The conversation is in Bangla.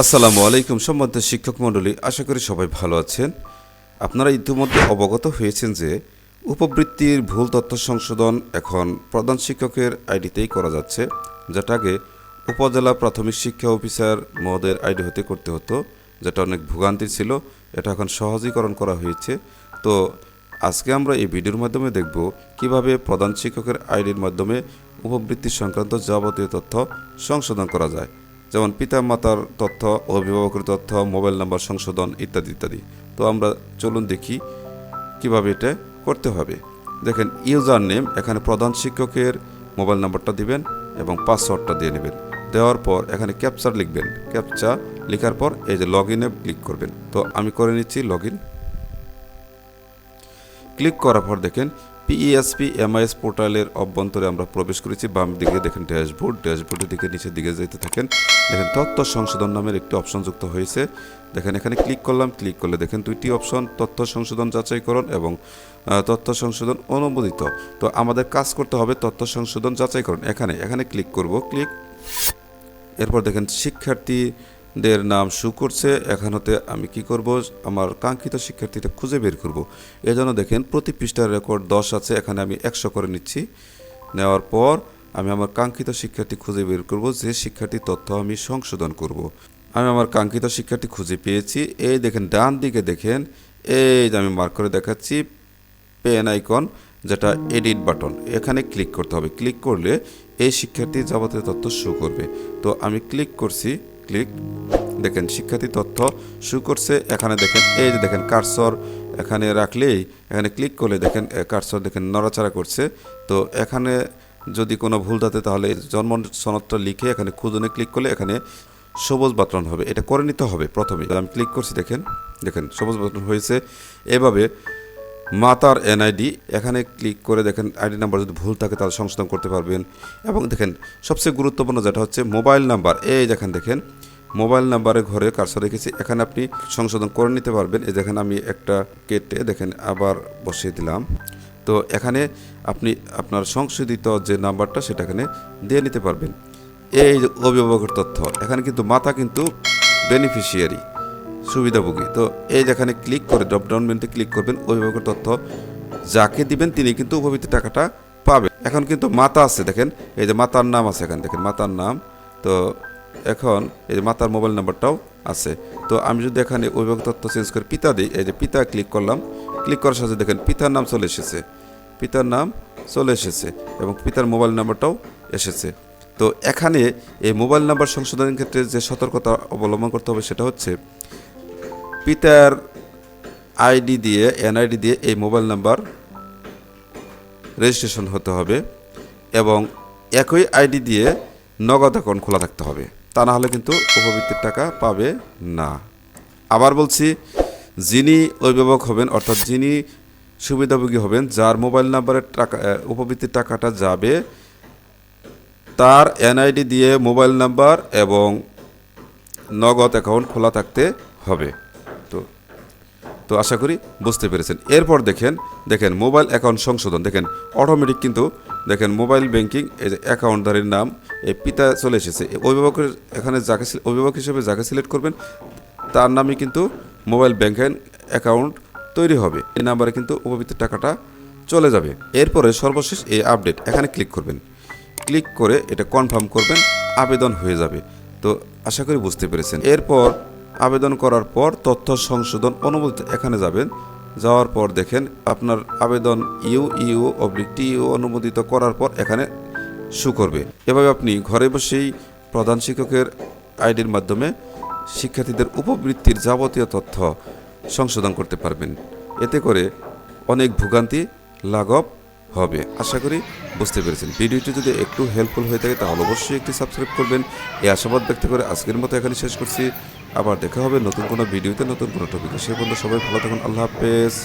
আসসালামু আলাইকুম সম্মানিত শিক্ষক মণ্ডলী, আশা করি সবাই ভালো আছেন। আপনারা ইতিমধ্যে অবগত হয়েছেন যে উপবৃত্তির ভুল তথ্য সংশোধন এখন প্রধান শিক্ষকের আইডিতেই করা যাচ্ছে, যেটা আগে উপজেলা প্রাথমিক শিক্ষা অফিসার মহোদয়ের আইডি হতে করতে হতো, যেটা অনেক ভোগান্তি ছিল, এটা এখন সহজীকরণ করা হয়েছে। তো আজকে আমরা এই ভিডিওর মাধ্যমে দেখব কীভাবে প্রধান শিক্ষকের আইডির মাধ্যমে উপবৃত্তি সংক্রান্ত যাবতীয় তথ্য সংশোধন করা যায়। যেমন পিতা মাতার তথ্য, অভিভাবকের তথ্য, মোবাইল নাম্বার, সংশোধন ইত্যাদি ইত্যাদি। তো আমরা চলুন দেখি কীভাবে এটা করতে হবে। দেখেন ইউজার নেম এখানে প্রধান শিক্ষকের মোবাইল নাম্বারটা দিবেন এবং পাসওয়ার্ডটা দিয়ে নেবেন। দেওয়ার পর এখানে ক্যাপচার লিখবেন। ক্যাপচা লেখার পর এই যে লগ ইনে ক্লিক করবেন। তো আমি করে নিচ্ছি লগ ইন ক্লিক করার পর দেখেন পিইএসপি এমআইএস পোর্টালের অভ্যন্তরে আমরা প্রবেশ করেছি। বাম দিকে দেখেন ড্যাশবোর্ড। ড্যাশবোর্ডের দিকে নিচের দিকে যেতে থাকেন। দেখেন তথ্য সংশোধন নামের একটি অপশন যুক্ত হয়েছে। দেখেন এখানে ক্লিক করলাম। ক্লিক করলে দেখেন দুইটি অপশন, তথ্য সংশোধন যাচাইকরণ এবং তথ্য সংশোধন অনুমোদিত। তো আমাদের কাজ করতে হবে তথ্য সংশোধন যাচাইকরণ। এখানে এখানে ক্লিক করব। ক্লিক, এরপর দেখেন শিক্ষার্থীদের নাম শু করছে, এখান হতে আমি কি করব? আমার কাঙ্ক্ষিত শিক্ষার্থীটা খুঁজে বের করব। এজন্য দেখেন, প্রতি পৃষ্ঠার রেকর্ড দশ আছে, এখানে আমি একশো করে নিচ্ছি। নেওয়ার পর আমি আমার কাঙ্ক্ষিত শিক্ষার্থী খুঁজে বের করব, যে শিক্ষার্থীর তথ্য আমি সংশোধন করব। আমি আমার কাঙ্ক্ষিত শিক্ষার্থী খুঁজে পেয়েছি। এই দেখেন, ডান দিকে দেখেন, এই যে আমি মার্ক করে দেখাচ্ছি পেন আইকন যেটা এডিট বাটন এখানে ক্লিক করতে হবে। ক্লিক করলে এই শিক্ষার্থীর যাবতীয় তথ্য শো করবে। তো আমি ক্লিক করছি। ক্লিক, দেখেন শিক্ষার্থী তথ্য শো করছে, এখানে দেখেন, এই যে দেখেন কারসর এখানে রাখলেই, এখানে ক্লিক করলে দেখেন কারসর দেখেন নড়াচড়া করছে। তো এখানে যদি কোনো ভুল থাকে তাহলে জন্ম সনদটা লিখে এখানে খুদনে ক্লিক করলে এখানে সবুজ বাটন হবে। এটা করে নিতে হবে প্রথমে। আমি ক্লিক করছি, দেখেন দেখেন সবুজ বাটন হয়েছে। এভাবে মাতার এনআইডি, এখানে ক্লিক করে দেখেন আইডি নাম্বার যদি ভুল থাকে তাহলে সংশোধন করতে পারবেন। এবং দেখেন সবচেয়ে গুরুত্বপূর্ণ যেটা হচ্ছে মোবাইল নাম্বার। এই দেখেন দেখেন, মোবাইল নাম্বারে ঘরে কারসর রেখেছি। এখানে আপনি সংশোধন করে নিতে পারবেন। এই দেখেন, আমি একটা কেটে দেখেন আবার বসিয়ে দিলাম। তো এখানে আপনি আপনার সংশোধিত যে নাম্বারটা, সেটা এখানে দিয়ে নিতে পারবেন। এই অভিভাবকের তথ্য, এখানে কিন্তু মাতা কিন্তু বেনিফিশিয়ারি সুবিধাভোগী। তো এই যেখানে ক্লিক করে ড্রপডাউন মেনুতে ক্লিক করবেন, অভিভাবকের তথ্য যাকে দিবেন, তিনি কিন্তু উপবৃত্তি টাকাটা পাবে এখন কিন্তু মাতা আছে, দেখেন, এই যে মাতার নাম আছে এখানে, দেখেন, মাতার নাম। তো এখন এই যে মাতার মোবাইল নাম্বারটাও আছে। তো আমি যদি এখানে অভিভাবক তথ্য চেঞ্জ করে পিতা দিই, এই যে পিতা ক্লিক করলাম ক্লিক করার সাথে দেখেন, পিতার নাম চলে এসেছে। পিতার নাম চলে এসেছে এবং পিতার মোবাইল নাম্বারটাও এসেছে। তো এখানে এই মোবাইল নাম্বার সংশোধনের ক্ষেত্রে যে সতর্কতা অবলম্বন করতে হবে সেটা হচ্ছে পিতার আইডি দিয়ে, এনআইডি দিয়ে এই মোবাইল নাম্বার রেজিস্ট্রেশন হতে হবে এবং একই আইডি দিয়ে নগদ অ্যাকাউন্ট খোলা থাকতে হবে। তা না হলে কিন্তু উপবৃত্তির টাকা পাবে না। আবার বলছি, যিনি অভিভাবক হবেন, অর্থাৎ যিনি সুবিধাভোগী হবেন, যার মোবাইল নাম্বারের টাকা উপবৃত্তির টাকাটা যাবে, তার এনআইডি দিয়ে মোবাইল নাম্বার এবং নগদ অ্যাকাউন্ট খোলা থাকতে হবে। তো আশা করি বুঝতে পেরেছেন। এরপর দেখেন দেখেন মোবাইল অ্যাকাউন্ট সংশোধন। দেখেন অটোমেটিক কিন্তু, দেখেন মোবাইল ব্যাংকিং এই যে অ্যাকাউন্টধারীর নাম, এই পিতা চলে এসেছে। অভিভাবকের এখানে যাকে অভিভাবক হিসেবে যাকে সিলেক্ট করবেন, তার নামে কিন্তু মোবাইল ব্যাংকিং অ্যাকাউন্ট তৈরি হবে। এই নাম্বারে কিন্তু উপবৃত্তির টাকাটা চলে যাবে। এরপরে সর্বশেষ এই আপডেট এখানে ক্লিক করবেন। ক্লিক করে এটা কনফার্ম করবেন, আবেদন হয়ে যাবে। তো আশা করি বুঝতে পেরেছেন। এরপর আবেদন করার পর তথ্য সংশোধন অনুমোদিত এখানে যাবেন। যাওয়ার পর দেখেন আপনার আবেদন U U, oblique T, U অনুমোদিত করার পর এখানে শু করবে। এভাবে আপনি ঘরে বসেই প্রধান শিক্ষকের আইডির মাধ্যমে শিক্ষার্থীদের উপবৃত্তির যাবতীয় তথ্য সংশোধন করতে পারবেন। এতে করে অনেক ভোগান্তি লাঘব হবে। আশা করি বুঝতে পেরেছেন। ভিডিওটি যদি একটু হেল্পফুল হয়ে থাকে তাহলে অবশ্যই একটি সাবস্ক্রাইব করবেন। এই আশাবাদ ব্যক্ত করে আজকের মতো এখানে শেষ করছি। আবার দেখা হবে নতুন কোনো ভিডিওতে, নতুন কোনো টপিকে সে পর্যন্ত সবাই ভালো থাকুন। আল্লাহ হাফেজ।